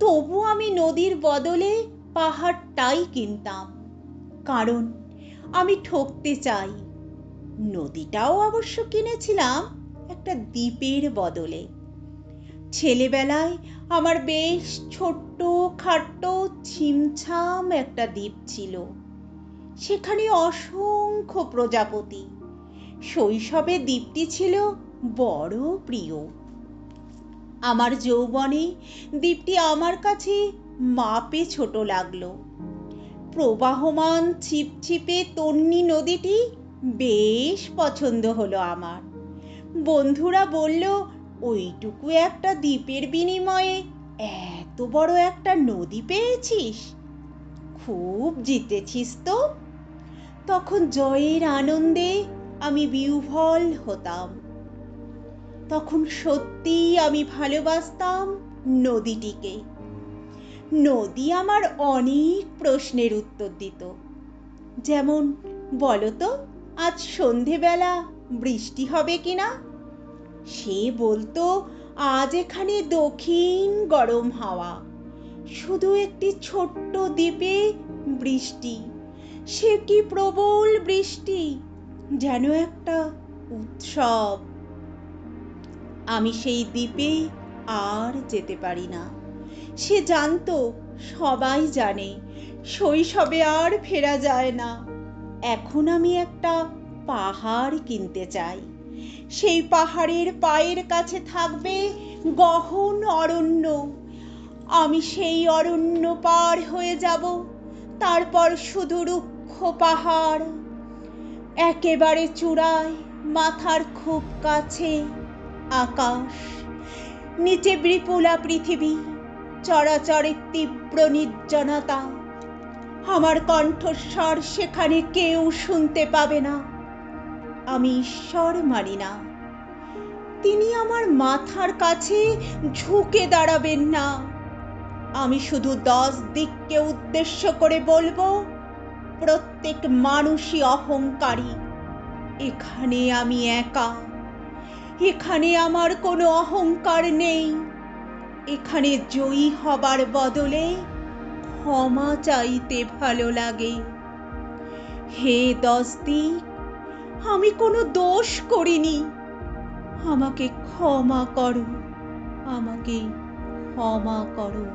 তবু আমি নদীর বদলে পাহাড়টাই কিনতাম। কারণ আমি ঠকতে চাই। নদীটাও অবশ্য কিনেছিলাম একটা দ্বীপের বদলে। ছেলেবেলায় আমার বেশ ছোট্ট খাট্ট ছিমছাম একটা দ্বীপ ছিল। সেখানে অসংখ্য প্রজাপতি। শৈশবে দ্বীপটি ছিল বড় প্রিয়। আমার যৌবনে দ্বীপটি আমার কাছে মাপে ছোট লাগল। প্রবাহমান ছিপছিপে তন্নি নদীটি বেশ পছন্দ হলো আমার। বন্ধুরা বলল, ওইটুকু একটা দ্বীপের বিনিময়ে এত বড় একটা নদী পেয়েছিস? খুব জিতেছিস তো? তখন জয়ের আনন্দে আমি বিহ্বল হতাম। তখন সত্যি আমি ভালোবাসতাম নদীটিকে। নদী আমার অনেক প্রশ্নের উত্তর দিত। যেমন, বলতো, আজ সন্ধেবেলা বৃষ্টি হবে কিনা? সে বলতো, আজ এখানে দক্ষিণ গরম হাওয়া। শুধু একটি ছোট্ট দ্বীপে বৃষ্টি। সে কি প্রবল বৃষ্টি? যেন একটা উৎসব। আমি সেই দ্বীপে আর যেতে পারি না। সে জানতো, সবাই জানে, শৈশবে আর ফেরা যায় না। এখন আমি একটা পাহাড় কিনতে চাই। সেই পাহাড়ের পায়ের কাছে থাকবে গহন অরণ্য। আমি সেই অরণ্য পার হয়ে যাব, তারপর শুধু রুক্ষ পাহাড়। একেবারে চূড়ায়, মাথার খুব কাছে আকাশ, নিচে বিপুলা পৃথিবী চরাচরের তীব্র নির্জনতা। আমার কণ্ঠস্বর সেখানে কেউ শুনতে পাবে না। আমি ঈশ্বর মানি না। তিনি আমার মাথার কাছে ঝুঁকে দাঁড়াবেন না। আমি শুধু দশ দিককে উদ্দেশ্য করে বলব, প্রত্যেক মানুষই অহংকারী। এখানে আমি একা। এখানে আমার কোনো অহংকার নেই। এখানে জয়ী হবার বদলে ক্ষমা চাইতে ভালো লাগে। হে দশদি আমি কোনো দোষ করিনি। আমাকে ক্ষমা করো, আমাকে ক্ষমা করো।